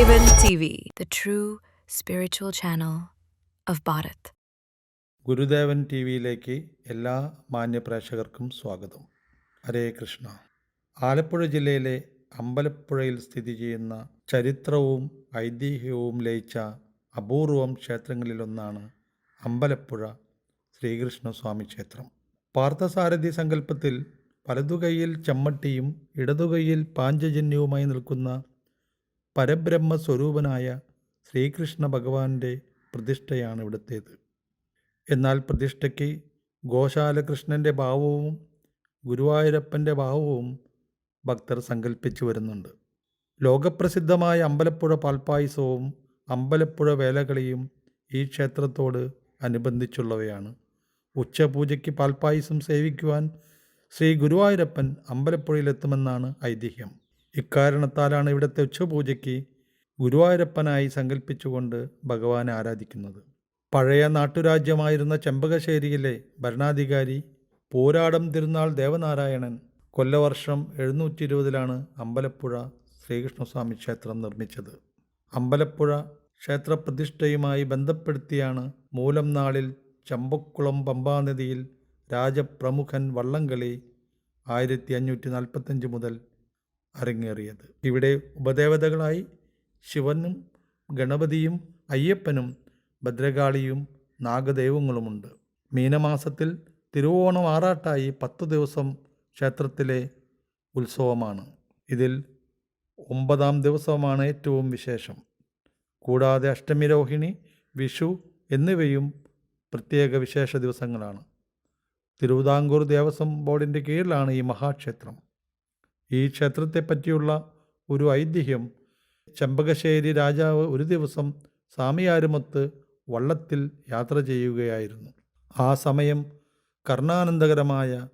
Gurudevan TV, the true spiritual channel of Bharat. ഗുരുദേവൻ T വിയിലേക്ക് എല്ലാ മാന്യ പ്രേക്ഷകർക്കും സ്വാഗതം. ഹരേ കൃഷ്ണ. ആലപ്പുഴ ജില്ലയിലെ അമ്പലപ്പുഴയിൽ സ്ഥിതി ചെയ്യുന്ന ചരിത്രവും ഐതിഹ്യവും ലയിച്ച അപൂർവം ക്ഷേത്രങ്ങളിലൊന്നാണ് അമ്പലപ്പുഴ ശ്രീകൃഷ്ണസ്വാമി ക്ഷേത്രം. പാർത്ഥസാരഥി സങ്കല്പത്തിൽ വലതുകൈയിൽ ചമ്മട്ടിയും ഇടതുകൈയിൽ പാഞ്ചജന്യവുമായി നിൽക്കുന്ന പരബ്രഹ്മ സ്വരൂപനായ ശ്രീകൃഷ്ണ ഭഗവാന്റെ പ്രതിഷ്ഠയാണ് ഇവിടുത്തേത്. എന്നാൽ പ്രതിഷ്ഠയ്ക്ക് ഗോശാലകൃഷ്ണന്റെ ഭാവവും ഗുരുവായൂരപ്പന്റെ ഭാവവും ഭക്തർ സങ്കല്പിച്ചു വരുന്നുണ്ട്. ലോകപ്രസിദ്ധമായ അമ്പലപ്പുഴ പാൽപ്പായസവും അമ്പലപ്പുഴ വേലകളിയും ഈ ക്ഷേത്രത്തോട് അനുബന്ധിച്ചുള്ളവയാണ്. ഉച്ചപൂജയ്ക്ക് പാൽപ്പായസം സേവിക്കുവാൻ ശ്രീ ഗുരുവായൂരപ്പൻ അമ്പലപ്പുഴയിലെത്തുമെന്നാണ് ഐതിഹ്യം. ഇക്കാരണത്താലാണ് ഇവിടുത്തെ ഉച്ചപൂജയ്ക്ക് ഗുരുവായൂരപ്പനായി സങ്കല്പിച്ചുകൊണ്ട് ഭഗവാനെ ആരാധിക്കുന്നത്. പഴയ നാട്ടുരാജ്യമായിരുന്ന ചെമ്പകശ്ശേരിയിലെ ഭരണാധികാരി പോരാടം തിരുനാൾ ദേവനാരായണൻ കൊല്ലവർഷം എഴുന്നൂറ്റി ഇരുപതിലാണ് അമ്പലപ്പുഴ ശ്രീകൃഷ്ണസ്വാമി ക്ഷേത്രം നിർമ്മിച്ചത്. അമ്പലപ്പുഴ ക്ഷേത്രപ്രതിഷ്ഠയുമായി ബന്ധപ്പെടുത്തിയാണ് മൂലം നാളിൽ ചമ്പക്കുളം പമ്പാനദിയിൽ രാജപ്രമുഖൻ വള്ളംകളി ആയിരത്തി അഞ്ഞൂറ്റി നാൽപ്പത്തഞ്ച് മുതൽ അരങ്ങേറിയത്. ഇവിടെ ഉപദേവതകളായി ശിവനും ഗണപതിയും അയ്യപ്പനും ഭദ്രകാളിയും നാഗദൈവങ്ങളുമുണ്ട്. മീനമാസത്തിൽ തിരുവോണം ആറാട്ടായി പത്തു ദിവസം ക്ഷേത്രത്തിലെ ഉത്സവമാണ്. ഇതിൽ ഒമ്പതാം ദിവസമാണ് ഏറ്റവും വിശേഷം. കൂടാതെ അഷ്ടമി രോഹിണി വിഷു എന്നിവയും പ്രത്യേക വിശേഷ ദിവസങ്ങളാണ്. തിരുവിതാംകൂർ ദേവസ്വം ബോർഡിന്റെ കീഴിലാണ് ഈ മഹാക്ഷേത്രം. ഈ ക്ഷേത്രത്തെ പറ്റിയുള്ള ഒരു ഐതിഹ്യം. ചെമ്പകശ്ശേരി രാജാവ് ഒരു ദിവസം സ്വാമിയാരുമൊത്ത് വള്ളത്തിൽ യാത്ര ചെയ്യുകയായിരുന്നു. ആ സമയം കർണാനന്ദകരമായ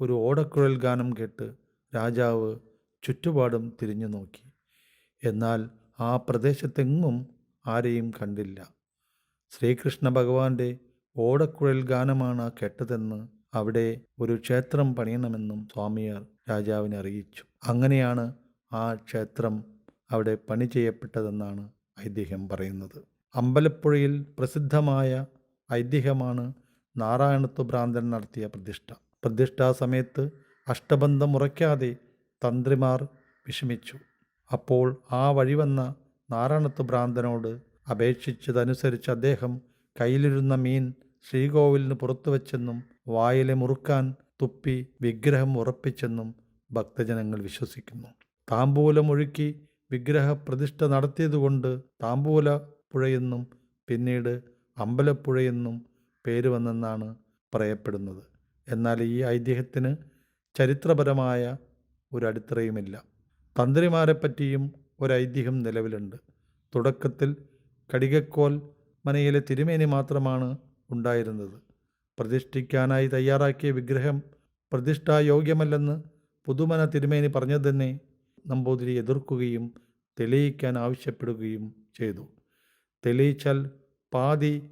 ഒരു ഓടക്കുഴൽ ഗാനം കേട്ട് രാജാവ് ചുറ്റുപാടും തിരിഞ്ഞു നോക്കി. എന്നാൽ ആ പ്രദേശത്തെങ്ങും ആരെയും കണ്ടില്ല. ശ്രീകൃഷ്ണ ഭഗവാന്റെ ഓടക്കുഴൽ ഗാനമാണ് കേട്ടതെന്ന് അവിടെ ഒരു ക്ഷേത്രം പണിയണമെന്നും സ്വാമിയാർ രാജാവിനെ അറിയിച്ചു. അങ്ങനെയാണ് ആ ക്ഷേത്രം അവിടെ പണി ചെയ്യപ്പെട്ടതെന്നാണ് ഐതിഹ്യം പറയുന്നത്. അമ്പലപ്പുഴയിൽ പ്രസിദ്ധമായ ഐതിഹ്യമാണ് നാരായണത്വ ഭ്രാന്തൻ നടത്തിയ പ്രതിഷ്ഠ. പ്രതിഷ്ഠാ സമയത്ത് അഷ്ടബന്ധം ഉറയ്ക്കാതെ തന്ത്രിമാർ വിഷമിച്ചു. അപ്പോൾ ആ വഴി വന്ന നാരായണത്വ ഭ്രാന്തനോട് അപേക്ഷിച്ചതനുസരിച്ച് അദ്ദേഹം കയ്യിലിരുന്ന മീൻ ശ്രീകോവിലിന് പുറത്തു വച്ചെന്നും വായിലെ മുറുക്കാൻ തുപ്പി വിഗ്രഹം ഉറപ്പിച്ചെന്നും ഭക്തജനങ്ങൾ വിശ്വസിക്കുന്നു. താമ്പൂലം ഒഴുക്കി വിഗ്രഹ പ്രതിഷ്ഠ നടത്തിയതുകൊണ്ട് താമ്പൂല പുഴയെന്നും പിന്നീട് അമ്പലപ്പുഴയെന്നും പേര് വന്നെന്നാണ് പറയപ്പെടുന്നത്. എന്നാൽ ഈ ഐതിഹ്യത്തിന് ചരിത്രപരമായ ഒരു അടിത്തറയുമില്ല. തന്ത്രിമാരെപ്പറ്റിയും ഒരു ഐതിഹ്യം നിലവിലുണ്ട്. തുടക്കത്തിൽ കടികക്കോൽ മനയിലെ തിരുമേനി മാത്രമാണ് ഉണ്ടായിരുന്നത്. പ്രതിഷ്ഠിക്കാനായി തയ്യാറാക്കിയ വിഗ്രഹം പ്രതിഷ്ഠായോഗ്യമല്ലെന്ന് പുതുമന തിരുമേനി പറഞ്ഞത് തന്നെ നമ്പൂതിരി എതിർക്കുകയും തെളിയിക്കാൻ ആവശ്യപ്പെടുകയും ചെയ്തു. തെളിയിച്ചാൽ പാതി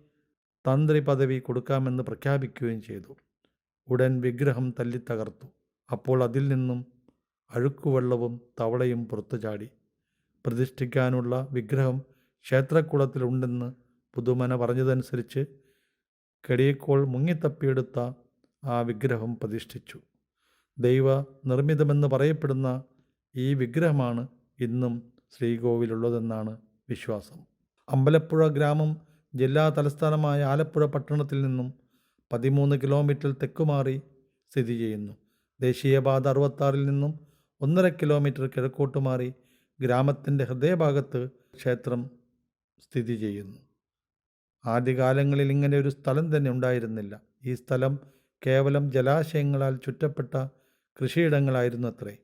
തന്ത്രി പദവി കൊടുക്കാമെന്ന് പ്രഖ്യാപിക്കുകയും ചെയ്തു. ഉടൻ വിഗ്രഹം തല്ലിത്തകർത്തു. അപ്പോൾ അതിൽ നിന്നും അഴുക്കുവെള്ളവും തവളയും പുറത്തു ചാടി. പ്രതിഷ്ഠിക്കാനുള്ള വിഗ്രഹം ക്ഷേത്രക്കുളത്തിലുണ്ടെന്ന് പുതുമന പറഞ്ഞതനുസരിച്ച് കടിയക്കോൾ മുങ്ങിത്തപ്പിയെടുത്ത ആ വിഗ്രഹം പ്രതിഷ്ഠിച്ചു. ദൈവ നിർമ്മിതമെന്ന് പറയപ്പെടുന്ന ഈ വിഗ്രഹമാണ് ഇന്നും ശ്രീകോവിലുള്ളതെന്നാണ് വിശ്വാസം. അമ്പലപ്പുഴ ഗ്രാമം ജില്ലാ തലസ്ഥാനമായ ആലപ്പുഴ പട്ടണത്തിൽ നിന്നും പതിമൂന്ന് കിലോമീറ്റർ തെക്കുമാറി സ്ഥിതി ചെയ്യുന്നു. ദേശീയപാത അറുപത്താറിൽ നിന്നും ഒന്നര കിലോമീറ്റർ കിഴക്കോട്ട് മാറി ഗ്രാമത്തിന്റെ ഹൃദയഭാഗത്ത് ക്ഷേത്രം സ്ഥിതി ചെയ്യുന്നു. ആദ്യകാലങ്ങളിൽ ഇങ്ങനെ ഒരു സ്ഥലം തന്നെ ഉണ്ടായിരുന്നില്ല. ഈ സ്ഥലം കേവലം ജലാശയങ്ങളാൽ ചുറ്റപ്പെട്ട കൃഷിയിടങ്ങളായിരുന്നു അത്രേ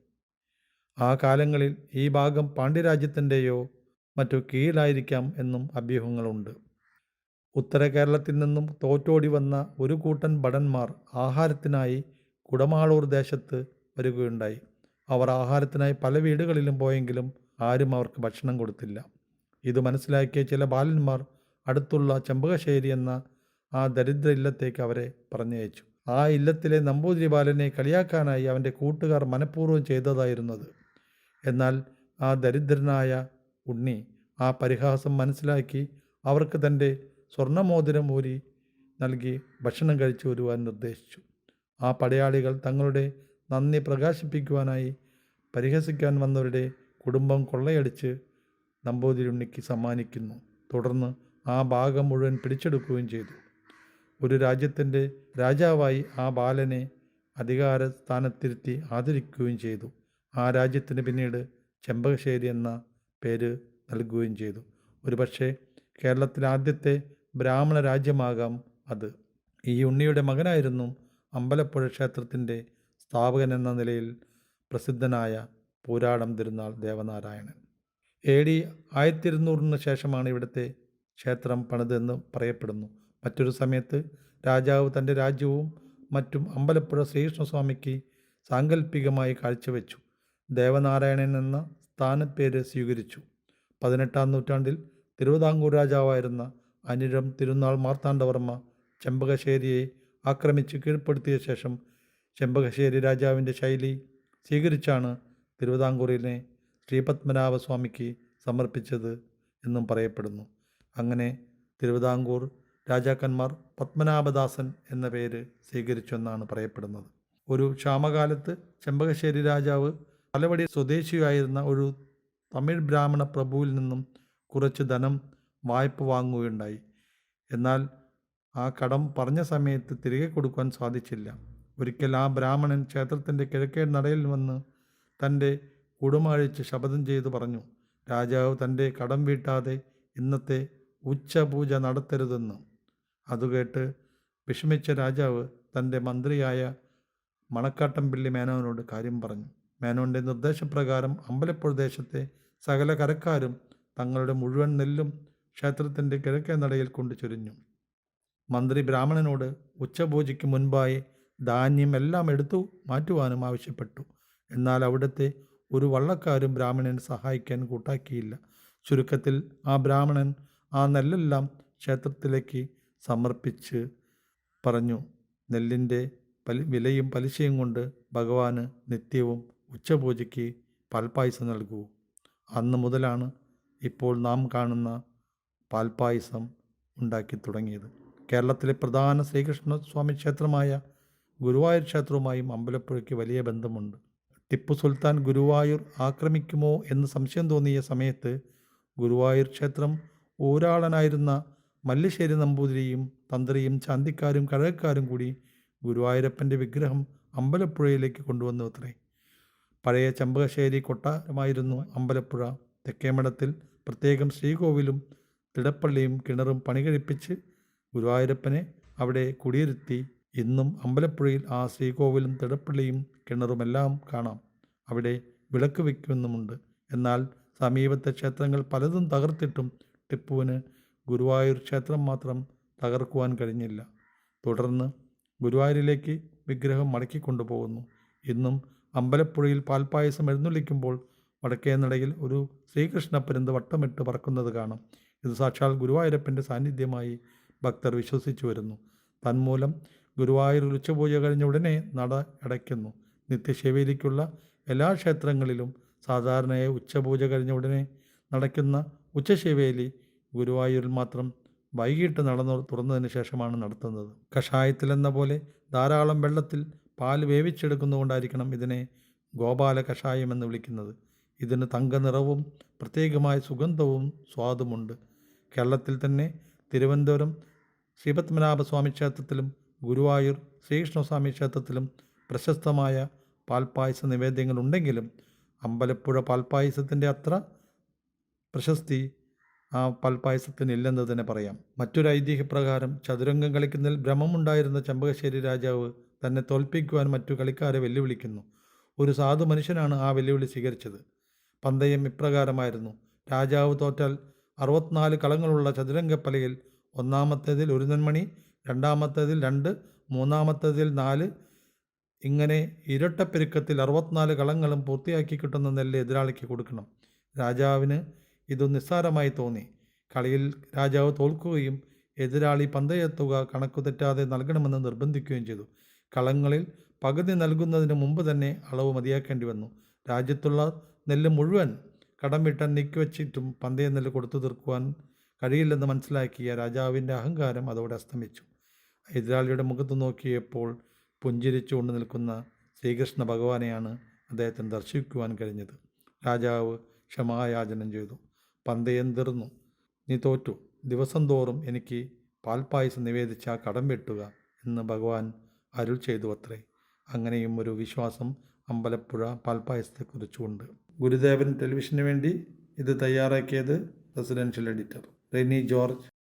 ആ കാലങ്ങളിൽ ഈ ഭാഗം പാണ്ഡ്യരാജ്യത്തിന്റെയോ മറ്റു കീഴിലായിരിക്കാം എന്നും അഭ്യൂഹങ്ങളുണ്ട്. ഉത്തര കേരളത്തിൽ നിന്നും തോറ്റോടി വന്ന ഒരു കൂട്ടൻ ഭടന്മാർ ആഹാരത്തിനായി കുടമാളൂർ ദേശത്ത് വരികയുണ്ടായി. അവർ ആഹാരത്തിനായി പല വീടുകളിലും പോയെങ്കിലും ആരും അവർക്ക് ഭക്ഷണം കൊടുത്തില്ല. ഇത് മനസ്സിലാക്കിയ ചില ബാലന്മാർ അടുത്തുള്ള ചെമ്പകശ്ശേരി എന്ന ആ ദരിദ്ര ഇല്ലത്തേക്ക് അവരെ പറഞ്ഞയച്ചു. ആ ഇല്ലത്തിലെ നമ്പൂതിരി ബാലനെ കളിയാക്കാനായി അവന്റെ കൂട്ടുകാർ മനഃപൂർവം ചെയ്തതായിരുന്നത്. എന്നാൽ ആ ദരിദ്രനായ ഉണ്ണി ആ പരിഹാസം മനസ്സിലാക്കി അവർക്ക് തന്റെ സ്വർണമോതിരം ഊരി നൽകി ഭക്ഷണം കഴിച്ചു വരുവാൻ നിർദ്ദേശിച്ചു. ആ പടയാളികൾ തങ്ങളുടെ നന്ദി പ്രകാശിപ്പിക്കുവാനായി പരിഹസിക്കാൻ വന്നവരുടെ കുടുംബം കൊള്ളയടിച്ച് നമ്പൂതിരി ഉണ്ണിക്ക് സമ്മാനിക്കുന്നു. തുടർന്ന് ആ ഭാഗം മുഴുവൻ പിടിച്ചെടുക്കുകയും ചെയ്തു. ഒരു രാജ്യത്തിന്റെ രാജാവായി ആ ബാലനെ അധികാര സ്ഥാനത്തിരുത്തി ആദരിക്കുകയും ചെയ്തു. ആ രാജ്യത്തിന് പിന്നീട് ചെമ്പകശ്ശേരി എന്ന പേര് നൽകുകയും ചെയ്തു. ഒരുപക്ഷെ കേരളത്തിലെ ആദ്യത്തെ ബ്രാഹ്മണ രാജ്യമാകാം അത്. ഈ ഉണ്ണിയുടെ മകനായിരുന്നു അമ്പലപ്പുഴ ക്ഷേത്രത്തിന്റെ സ്ഥാപകൻ എന്ന നിലയിൽ പ്രസിദ്ധനായ പൂരാടം തിരുനാൾ ദേവനാരായണൻ. എ ഡി ആയിരത്തി ഇരുന്നൂറിന് ശേഷമാണ് ഇവിടുത്തെ ക്ഷേത്രം പണിതെന്ന് പറയപ്പെടുന്നു. മറ്റൊരു സമയത്ത് രാജാവ് തന്റെ രാജ്യവും മറ്റും അമ്പലപ്പുഴ ശ്രീകൃഷ്ണസ്വാമിക്ക് സാങ്കല്പികമായി കാഴ്ചവെച്ചു. ദേവനാരായണൻ എന്ന സ്ഥാനപ്പേര് സ്വീകരിച്ചു. പതിനെട്ടാം നൂറ്റാണ്ടിൽ തിരുവിതാംകൂർ രാജാവായിരുന്ന അനിഴം തിരുനാൾ മാർത്താണ്ഡവർമ്മ ചെമ്പകശ്ശേരിയെ ആക്രമിച്ച് കീഴ്പ്പെടുത്തിയ ശേഷം ചെമ്പകശ്ശേരി രാജാവിന്റെ ശൈലി സ്വീകരിച്ചാണ് തിരുവിതാംകൂറിനെ ശ്രീപത്മനാഭസ്വാമിക്ക് സമർപ്പിച്ചത് എന്നും പറയപ്പെടുന്നു. അങ്ങനെ തിരുവിതാംകൂർ രാജാക്കന്മാർ പത്മനാഭദാസൻ എന്ന പേര് സ്വീകരിച്ചെന്നാണ് പറയപ്പെടുന്നത്. ഒരു ക്ഷാമകാലത്ത് ചെമ്പകശ്ശേരി രാജാവ് പലവടി സ്വദേശിയായിരുന്ന ഒരു തമിഴ് ബ്രാഹ്മണ പ്രഭുവിൽ നിന്നും കുറച്ച് ധനം വായ്പ വാങ്ങുകയുണ്ടായി. എന്നാൽ ആ കടം പറഞ്ഞ സമയത്ത് തിരികെ കൊടുക്കുവാൻ സാധിച്ചില്ല. ഒരിക്കൽ ആ ബ്രാഹ്മണൻ ക്ഷേത്രത്തിന്റെ കിഴക്കേ നടയിൽ വന്ന് തന്റെ കുടുമഴിച്ച് ശപഥം ചെയ്തു പറഞ്ഞു രാജാവ് തന്റെ കടം വീട്ടാതെ ഇന്നത്തെ ഉച്ചപൂജ നടത്തരുതെന്ന്. അതുകേട്ട് വിഷമിച്ച രാജാവ് തന്റെ മന്ത്രിയായ മണക്കാട്ടംപിള്ളി മേനോനോട് കാര്യം പറഞ്ഞു. മേനോന്റെ നിർദ്ദേശപ്രകാരം അമ്പലപ്പുഴ ദേശത്തെ സകല കരക്കാരും തങ്ങളുടെ മുഴുവൻ നെല്ലും ക്ഷേത്രത്തിന്റെ കിഴക്കേ നടയിൽ കൊണ്ട് ചൊരിഞ്ഞു. മന്ത്രി ബ്രാഹ്മണനോട് ഉച്ചപൂജയ്ക്ക് മുൻപായി ധാന്യം എല്ലാം എടുത്തു മാറ്റുവാനും ആവശ്യപ്പെട്ടു. എന്നാൽ അവിടുത്തെ ഒരു വള്ളക്കാരും ബ്രാഹ്മണനെ സഹായിക്കാൻ കൂട്ടാക്കിയില്ല. ചുരുക്കത്തിൽ ആ ബ്രാഹ്മണൻ ആ നെല്ലെല്ലാം ക്ഷേത്രത്തിലേക്ക് സമർപ്പിച്ച് പറഞ്ഞു. നെല്ലിന്റെ പലി വിലയും പലിശയും കൊണ്ട് ഭഗവാന് നിത്യവും ഉച്ചപൂജയ്ക്ക് പാൽപ്പായസം നൽകൂ. അന്ന് മുതലാണ് ഇപ്പോൾ നാം കാണുന്ന പാൽപ്പായസം ഉണ്ടാക്കി തുടങ്ങിയത്. കേരളത്തിലെ പ്രധാന ശ്രീകൃഷ്ണസ്വാമി ക്ഷേത്രമായ ഗുരുവായൂർ ക്ഷേത്രവുമായും അമ്പലപ്പുഴയ്ക്ക് വലിയ ബന്ധമുണ്ട്. ടിപ്പു സുൽത്താൻ ഗുരുവായൂർ ആക്രമിക്കുമോ എന്ന് സംശയം തോന്നിയ സമയത്ത് ഗുരുവായൂർ ക്ഷേത്രം ഊരാളനായിരുന്ന മല്ലിശ്ശേരി നമ്പൂതിരിയും തന്ത്രിയും ചാന്തിക്കാരും കഴകക്കാരും കൂടി ഗുരുവായൂരപ്പന്റെ വിഗ്രഹം അമ്പലപ്പുഴയിലേക്ക് കൊണ്ടുവന്നു അത്രേ. പഴയ ചെമ്പകശ്ശേരി കൊട്ടാരമായിരുന്നു അമ്പലപ്പുഴ. തെക്കേമഠത്തിൽ പ്രത്യേകം ശ്രീകോവിലും തിടപ്പള്ളിയും കിണറും പണികഴിപ്പിച്ച് ഗുരുവായൂരപ്പനെ അവിടെ കുടിയിരുത്തി ഇന്നും അമ്പലപ്പുഴയിൽ ആ ശ്രീകോവിലും തിടപ്പള്ളിയും കിണറുമെല്ലാം കാണാം. അവിടെ വിളക്ക് വയ്ക്കുന്നുമുണ്ട് എന്നാൽ സമീപത്തെ ക്ഷേത്രങ്ങൾ പലതും തകർത്തിട്ടും ടിപ്പുവിന് ഗുരുവായൂർ ക്ഷേത്രം മാത്രം തകർക്കുവാൻ കഴിഞ്ഞില്ല. തുടർന്ന് ഗുരുവായൂരിലേക്ക് വിഗ്രഹം മടക്കി കൊണ്ടുപോകുന്നു. ഇന്നും അമ്പലപ്പുഴയിൽ പാൽപ്പായസം എഴുന്നള്ളിക്കുമ്പോൾ വടക്കേ നടയിൽ ഒരു ശ്രീകൃഷ്ണപ്പരുന്ത് വട്ടമിട്ട് പറക്കുന്നത് കാണാം. ഇത് സാക്ഷാൽ ഗുരുവായൂരപ്പന്റെ സാന്നിധ്യമായി ഭക്തർ വിശ്വസിച്ചു വരുന്നു. തന്മൂലം ഗുരുവായൂർ ഉച്ചപൂജ കഴിഞ്ഞ ഉടനെ നട അടയ്ക്കുന്നു. നിത്യശേവയിലേക്കുള്ള എല്ലാ ക്ഷേത്രങ്ങളിലും സാധാരണയായി ഉച്ചപൂജ കഴിഞ്ഞ ഉടനെ നടക്കുന്ന ഉച്ചശേവേലി ഗുരുവായൂരിൽ മാത്രം വൈകിട്ട് നടന്നു തുറന്നതിന് ശേഷമാണ് നടത്തുന്നത്. കഷായത്തിലെന്ന പോലെ ധാരാളം വെള്ളത്തിൽ പാൽ വേവിച്ചെടുക്കുന്നതുകൊണ്ടായിരിക്കണം ഇതിനെ ഗോപാല കഷായം എന്ന് വിളിക്കുന്നത്. ഇതിന് തങ്ക നിറവും പ്രത്യേകമായ സുഗന്ധവും സ്വാദുമുണ്ട്. കേരളത്തിൽ തന്നെ തിരുവനന്തപുരം ശ്രീപത്മനാഭസ്വാമി ക്ഷേത്രത്തിലും ഗുരുവായൂർ ശ്രീകൃഷ്ണസ്വാമി ക്ഷേത്രത്തിലും പ്രശസ്തമായ പാൽപ്പായസ നിവേദ്യങ്ങളുണ്ടെങ്കിലും അമ്പലപ്പുഴ പാൽപ്പായസത്തിന്റെ അത്ര പ്രശസ്തി ആ പൽപ്പായസത്തിന് ഇല്ലെന്ന് തന്നെ പറയാം. മറ്റൊരു ഐതിഹ്യപ്രകാരം ചതുരംഗം കളിക്കുന്നതിൽ ഭ്രമമുണ്ടായിരുന്ന ചെമ്പകശ്ശേരി രാജാവ് തന്നെ തോൽപ്പിക്കുവാൻ മറ്റു കളിക്കാരെ വെല്ലുവിളിക്കുന്നു. ഒരു സാധു മനുഷ്യനാണ് ആ വെല്ലുവിളി സ്വീകരിച്ചത്. പന്തയം ഇപ്രകാരമായിരുന്നു. രാജാവ് തോറ്റാൽ അറുപത്തിനാല് കളങ്ങളുള്ള ചതുരംഗപ്പലയിൽ ഒന്നാമത്തേതിൽ ഒരു നന്മണി രണ്ടാമത്തേതിൽ രണ്ട് മൂന്നാമത്തേതിൽ നാല് ഇങ്ങനെ ഇരട്ടപ്പെരുക്കത്തിൽ അറുപത്തിനാല് കളങ്ങളും പൂർത്തിയാക്കി കിട്ടുന്ന നെല്ല് എതിരാളിക്ക് കൊടുക്കണം. രാജാവിന് ഇത് നിസ്സാരമായി തോന്നി. കളിയിൽ രാജാവ് തോൽക്കുകയും എതിരാളി പന്തയത്തുക കണക്കു തെറ്റാതെ നൽകണമെന്ന് നിർബന്ധിക്കുകയും ചെയ്തു. കളങ്ങളിൽ പകുതി നൽകുന്നതിന് മുമ്പ് തന്നെ അളവ് മതിയാക്കേണ്ടി വന്നു. രാജ്യത്തുള്ള നെല്ല് മുഴുവൻ കടം വീട്ടാൻ നീക്കിവച്ചിട്ടും പന്തയ നെല്ല് കൊടുത്തു തീർക്കുവാൻ കഴിയില്ലെന്ന് മനസ്സിലാക്കിയ രാജാവിന്റെ അഹങ്കാരം അതോടെ അസ്തമിച്ചു. എതിരാളിയുടെ മുഖത്ത് നോക്കിയപ്പോൾ പുഞ്ചിരിച്ചുകൊണ്ട് നിൽക്കുന്ന ശ്രീകൃഷ്ണ ഭഗവാനെയാണ് അദ്ദേഹത്തിന് ദർശിക്കുവാൻ കഴിഞ്ഞത്. രാജാവ് ക്ഷമായാചനം ചെയ്തു. പന്തയം തീർന്നു. നീ തോറ്റു. ദിവസം തോറും എനിക്ക് പാൽപ്പായസം നിവേദിച്ച കടം വെട്ടുക എന്ന് ഭഗവാൻ അരുൾ ചെയ്തു അത്രേ അങ്ങനെയും ഒരു വിശ്വാസം അമ്പലപ്പുഴ പാൽപ്പായസത്തെക്കുറിച്ചുണ്ട്. ഗുരുദേവൻ ടെലിവിഷന് വേണ്ടി ഇത് തയ്യാറാക്കിയത് റെസിഡൻഷ്യൽ എഡിറ്റർ റെനി ജോർജ്.